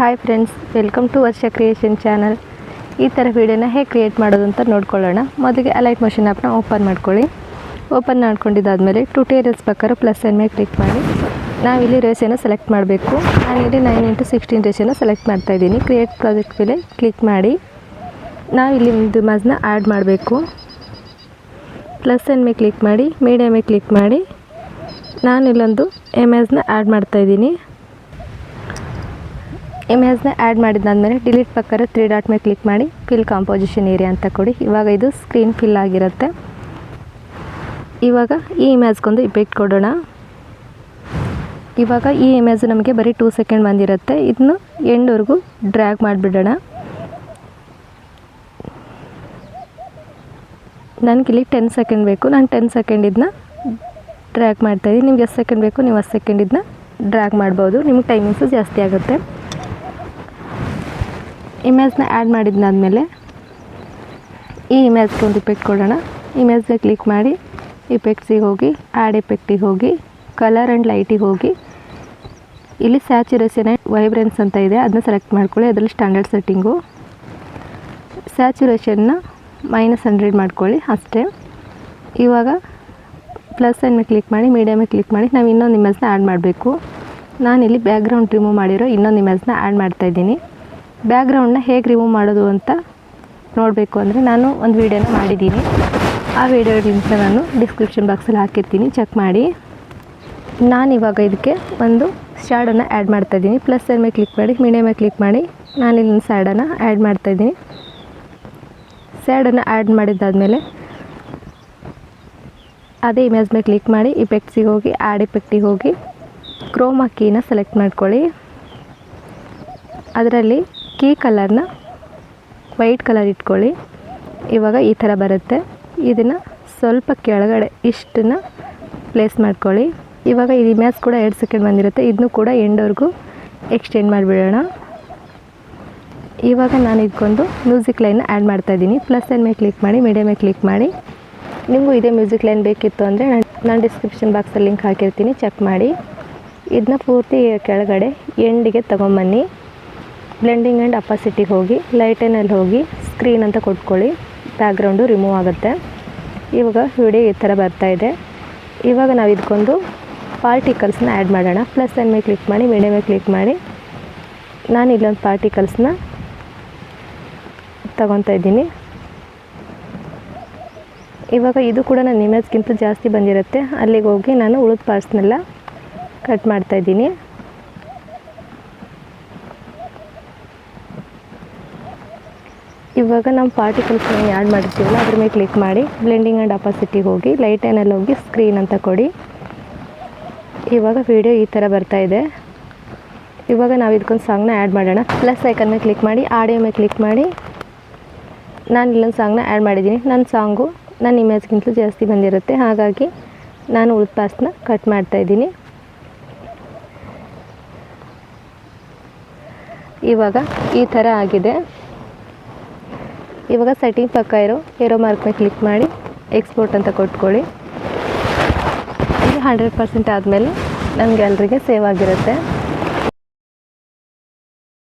Hi friends welcome to Varsha creation channel ಈ ಥರ ವೀಡಿಯೋನ ಹೇಗೆ ಕ್ರಿಯೇಟ್ ಮಾಡೋದು ಅಂತ ನೋಡ್ಕೊಳ್ಳೋಣ. ಮೊದಲಿಗೆ ಅಲೈಟ್ ಮಷಿನ್ ಆ್ಯಪ್ನ ಓಪನ್ ಮಾಡ್ಕೊಳ್ಳಿ. ಓಪನ್ ಮಾಡ್ಕೊಂಡಿದ್ದಾದಮೇಲೆ ಟುಟೇರಿಯಲ್ಸ್ ಪ್ರಕಾರ ಪ್ಲಸ್ ಎನ್ ಮೇಲೆ ಕ್ಲಿಕ್ ಮಾಡಿ. ನಾವಿಲ್ಲಿ ರೇಸನ್ನು ಸೆಲೆಕ್ಟ್ ಮಾಡಬೇಕು. ನಾನಿಲ್ಲಿ ನೈನ್ ಇಂಟು ಸಿಕ್ಸ್ಟೀನ್ ರೇಸನ್ನು ಸೆಲೆಕ್ಟ್ ಮಾಡ್ತಾ ಇದ್ದೀನಿ. ಕ್ರಿಯೇಟ್ ಪ್ರಾಜೆಕ್ಟ್ ಮೇಲೆ ಕ್ಲಿಕ್ ಮಾಡಿ. ನಾವಿಲ್ಲಿ ಒಂದು ಮಜ್ನ ಆ್ಯಡ್ ಮಾಡಬೇಕು. ಪ್ಲಸ್ ಎನ್ ಮೇಲೆ ಕ್ಲಿಕ್ ಮಾಡಿ. ಮೀಡಿಯಾ ಕ್ಲಿಕ್ ಮಾಡಿ. ನಾನಿಲ್ಲೊಂದು ಇಮೇಜ್ನ ಆ್ಯಡ್ ಮಾಡ್ತಾಯಿದ್ದೀನಿ ಇಮೇಜ್ನ ಆ್ಯಡ್ ಮಾಡಿದ್ದಾದಮೇಲೆ ಡಿಲೀಟ್ ಪಕ್ಕರ ತ್ರೀ ಡಾಟ್ ಮೇಲೆ ಕ್ಲಿಕ್ ಮಾಡಿ ಫಿಲ್ ಕಾಂಪೋಸಿಷನ್ ಏರಿಯಾ ಅಂತ ಕೊಡಿ. ಇವಾಗ ಇದು ಸ್ಕ್ರೀನ್ ಫಿಲ್ ಆಗಿರುತ್ತೆ. ಇವಾಗ ಈ ಇಮೇಜ್ಗೊಂದು ಇಫೆಕ್ಟ್ ಕೊಡೋಣ. ಇವಾಗ ಈ ಇಮೇಜ್ ನಮಗೆ ಬರೀ ಟೂ ಸೆಕೆಂಡ್ ಬಂದಿರುತ್ತೆ. ಇದನ್ನು ಎಂಡ್ವರೆಗೂ ಡ್ರ್ಯಾಗ್ ಮಾಡಿಬಿಡೋಣ. ನನಗಿಲ್ಲಿ ಟೆನ್ ಸೆಕೆಂಡ್ ಬೇಕು. ನಾನು ಟೆನ್ ಸೆಕೆಂಡ್ ಇದನ್ನ ಡ್ರ್ಯಾಗ್ ಮಾಡ್ತಾಯಿದ್ದೀನಿ ನಿಮ್ಗೆ ಎಷ್ಟು ಸೆಕೆಂಡ್ ಬೇಕು ನೀವು ಅಷ್ಟು ಸೆಕೆಂಡ್ ಇದನ್ನ ಡ್ರ್ಯಾಗ್ ಮಾಡ್ಬೋದು. ನಿಮ್ಗೆ ಟೈಮಿಂಗ್ಸು ಜಾಸ್ತಿ ಆಗುತ್ತೆ. ಇಮೇಜ್ನ ಆ್ಯಡ್ ಮಾಡಿದ್ನಾದಮೇಲೆ ಈ ಇಮೇಜ್ಗೆ ಒಂದು ಇಫೆಕ್ಟ್ ಕೊಡೋಣ. ಇಮೇಜ್ನ ಕ್ಲಿಕ್ ಮಾಡಿ ಇಫೆಕ್ಟ್ಸಿಗೆ ಹೋಗಿ ಆ್ಯಡ್ ಎಫೆಕ್ಟಿಗೆ ಹೋಗಿ ಕಲರ್ ಆ್ಯಂಡ್ ಲೈಟಿಗೆ ಹೋಗಿ. ಇಲ್ಲಿ ಸ್ಯಾಚುರೇಷನ್ ಆ್ಯಂಡ್ ವೈಬ್ರೆನ್ಸ್ ಅಂತ ಇದೆ. ಅದನ್ನ ಸೆಲೆಕ್ಟ್ ಮಾಡ್ಕೊಳ್ಳಿ. ಅದರಲ್ಲಿ ಸ್ಟ್ಯಾಂಡರ್ಡ್ ಸೆಟ್ಟಿಂಗು ಸ್ಯಾಚುರೇಷನ್ನ ಮೈನಸ್ ಹಂಡ್ರೆಡ್ ಮಾಡ್ಕೊಳ್ಳಿ ಅಷ್ಟೇ. ಇವಾಗ ಪ್ಲಸ್ ಮೇಲೆ ಕ್ಲಿಕ್ ಮಾಡಿ ಮೀಡಿಯಮೇ ಕ್ಲಿಕ್ ಮಾಡಿ ನಾವು ಇನ್ನೊಂದು ಇಮೇಜ್ನ ಆ್ಯಡ್ ಮಾಡಬೇಕು. ನಾನಿಲ್ಲಿ ಬ್ಯಾಕ್ಗ್ರೌಂಡ್ ರಿಮೂವ್ ಮಾಡಿರೋ ಇನ್ನೊಂದು ಇಮೇಜ್ನ ಆ್ಯಡ್ ಮಾಡ್ತಾಯಿದ್ದೀನಿ ಬ್ಯಾಕ್ಗ್ರೌಂಡನ್ನ ಹೇಗೆ ರಿಮೂವ್ ಮಾಡೋದು ಅಂತ ನೋಡಬೇಕು ಅಂದರೆ ನಾನು ಒಂದು ವೀಡಿಯೋನ ಮಾಡಿದ್ದೀನಿ. ಆ ವಿಡಿಯೋ ಲಿಂಕ್ನ ನಾನು ಡಿಸ್ಕ್ರಿಪ್ಷನ್ ಬಾಕ್ಸಲ್ಲಿ ಹಾಕಿರ್ತೀನಿ ಚೆಕ್ ಮಾಡಿ. ನಾನು ಇವಾಗ ಇದಕ್ಕೆ ಒಂದು ಸ್ಯಾಡನ್ನು ಆ್ಯಡ್ ಮಾಡ್ತಾಯಿದ್ದೀನಿ ಪ್ಲಸ್ ಮೇಲೆ ಕ್ಲಿಕ್ ಮಾಡಿ ಮೀಡಿಯಮೇ ಕ್ಲಿಕ್ ಮಾಡಿ ನಾನು ಇಲ್ಲಿ ಸ್ಯಾಡನ್ನು ಆ್ಯಡ್ ಮಾಡ್ತಾಯಿದ್ದೀನಿ ಸ್ಯಾಡನ್ನು ಆ್ಯಡ್ ಮಾಡಿದ್ದಾದಮೇಲೆ ಅದೇ ಇಮೇಜ್ ಮೇಲೆ ಕ್ಲಿಕ್ ಮಾಡಿ ಇಫೆಕ್ಟ್ಸಿಗೆ ಹೋಗಿ ಆ್ಯಡ್ ಇಫೆಕ್ಟಿಗೆ ಹೋಗಿ ಕ್ರೋಮಾ ಕೀನ ಸೆಲೆಕ್ಟ್ ಮಾಡ್ಕೊಳ್ಳಿ. ಅದರಲ್ಲಿ ಕೀ ಕಲರ್ನ ವೈಟ್ ಕಲರ್ ಇಟ್ಕೊಳ್ಳಿ. ಇವಾಗ ಈ ಥರ ಬರುತ್ತೆ. ಇದನ್ನು ಸ್ವಲ್ಪ ಕೆಳಗಡೆ ಇಷ್ಟನ್ನ ಪ್ಲೇಸ್ ಮಾಡ್ಕೊಳ್ಳಿ. ಇವಾಗ ಇದು ಇಮೇಜ್ ಕೂಡ ಎರಡು ಸೆಕೆಂಡ್ ಬಂದಿರುತ್ತೆ. ಇದನ್ನು ಕೂಡ ಎಂಡೋರ್ಗೂ ಎಕ್ಸ್ಟೆಂಡ್ ಮಾಡಿಬಿಡೋಣ. ಇವಾಗ ನಾನು ಇದ್ಕೊಂಡು ಮ್ಯೂಸಿಕ್ ಲೈನ್ನ ಆ್ಯಡ್ ಮಾಡ್ತಾಯಿದ್ದೀನಿ ಪ್ಲಸ್ ಎನ್ ಮೇಲೆ ಕ್ಲಿಕ್ ಮಾಡಿ ಮೀಡಿಯಮ್ ಕ್ಲಿಕ್ ಮಾಡಿ. ನಿಮಗೂ ಇದೇ ಮ್ಯೂಸಿಕ್ ಲೈನ್ ಬೇಕಿತ್ತು ಅಂದರೆ ನಾನು ನಾನು ಡಿಸ್ಕ್ರಿಪ್ಷನ್ ಬಾಕ್ಸಲ್ಲಿ ಲಿಂಕ್ ಹಾಕಿರ್ತೀನಿ ಚೆಕ್ ಮಾಡಿ. ಇದನ್ನ ಪೂರ್ತಿ ಕೆಳಗಡೆ ಎಂಡಿಗೆ ತೊಗೊಂಬನ್ನಿ. ಬ್ಲೆಂಡಿಂಗ್ ಆ್ಯಂಡ್ ಅಪಾಸಿಟಿಗೆ ಹೋಗಿ ಲೈಟನಲ್ಲಿ ಹೋಗಿ ಸ್ಕ್ರೀನ್ ಅಂತ ಕೊಟ್ಕೊಳ್ಳಿ ಬ್ಯಾಕ್ಗ್ರೌಂಡು ರಿಮೂವ್ ಆಗುತ್ತೆ. ಇವಾಗ ವಿಡಿಯೋ ಈ ಥರ ಬರ್ತಾ ಇದೆ. ಇವಾಗ ನಾವು ಇದ್ಕೊಂಡು ಪಾರ್ಟಿಕಲ್ಸ್ನ ಆ್ಯಡ್ ಮಾಡೋಣ. ಪ್ಲಸ್ ಎನ್ ಮೇಲೆ ಕ್ಲಿಕ್ ಮಾಡಿ ಮೀಡಿಯಮ್ ಮೇಲೆ ಕ್ಲಿಕ್ ಮಾಡಿ. ನಾನು ಇಲ್ಲೊಂದು ಪಾರ್ಟಿಕಲ್ಸ್ನ ತಗೊತಾ ಇದ್ದೀನಿ. ಇವಾಗ ಇದು ಕೂಡ ನನ್ನ ಇಮೇಜ್ಗಿಂತ ಜಾಸ್ತಿ ಬಂದಿರುತ್ತೆ. ಅಲ್ಲಿಗೆ ಹೋಗಿ ನಾನು ಉಳಿದ ಪಾರ್ಟ್ಸ್ನೆಲ್ಲ ಕಟ್ ಮಾಡ್ತಾಯಿದ್ದೀನಿ ಇವಾಗ ನಾವು ಪಾರ್ಟಿಕಲ್ಸ್ನ ಆ್ಯಡ್ ಮಾಡಿರ್ತೀವಲ್ಲ, ಅದ್ರ ಮೇಲೆ ಕ್ಲಿಕ್ ಮಾಡಿ. ಬ್ಲೆಂಡಿಂಗ್ ಆ್ಯಂಡ್ ಅಪಾಸಿಟಿಗೆ ಹೋಗಿ ಲೈಟ್ ಏನಲ್ಲಿ ಹೋಗಿ ಸ್ಕ್ರೀನ್ ಅಂತ ಕೊಡಿ. ಇವಾಗ ವಿಡಿಯೋ ಈ ಥರ ಬರ್ತಾ ಇದೆ. ಇವಾಗ ನಾವು ಇದಕ್ಕೊಂದು ಸಾಂಗ್ನ ಆ್ಯಡ್ ಮಾಡೋಣ. ಪ್ಲಸ್ ಐಕನ್ ಮೇಲೆ ಕ್ಲಿಕ್ ಮಾಡಿ ಆಡಿಯೋ ಮೇಲೆ ಕ್ಲಿಕ್ ಮಾಡಿ. ನಾನು ಇಲ್ಲೊಂದು ಸಾಂಗ್ನ ಆ್ಯಡ್ ಮಾಡಿದ್ದೀನಿ. ನನ್ನ ಸಾಂಗು ನನ್ನ ಇಮೇಜ್ಗಿಂತಲೂ ಜಾಸ್ತಿ ಬಂದಿರುತ್ತೆ. ಹಾಗಾಗಿ ನಾನು ಉಳಿದ ಪಾಸ್ನ ಕಟ್ ಮಾಡ್ತಾಯಿದ್ದೀನಿ ಇವಾಗ ಈ ಥರ ಆಗಿದೆ. ಇವಾಗ ಸೆಟ್ಟಿಂಗ್ ಪಕ್ಕ ಇರೋ ಏರೋ ಮಾರ್ಕ್ ಕ್ಲಿಕ್ ಮಾಡಿ ಎಕ್ಸ್ಪೋರ್ಟ್ ಅಂತ ಕೊಟ್ಕೊಳ್ಳಿ. ಇದು ಹಂಡ್ರೆಡ್ ಪರ್ಸೆಂಟ್ ಆದಮೇಲೆ ನನ್ನ ಗ್ಯಾಲ್ರಿಗೆ ಸೇವ್ ಆಗಿರುತ್ತೆ.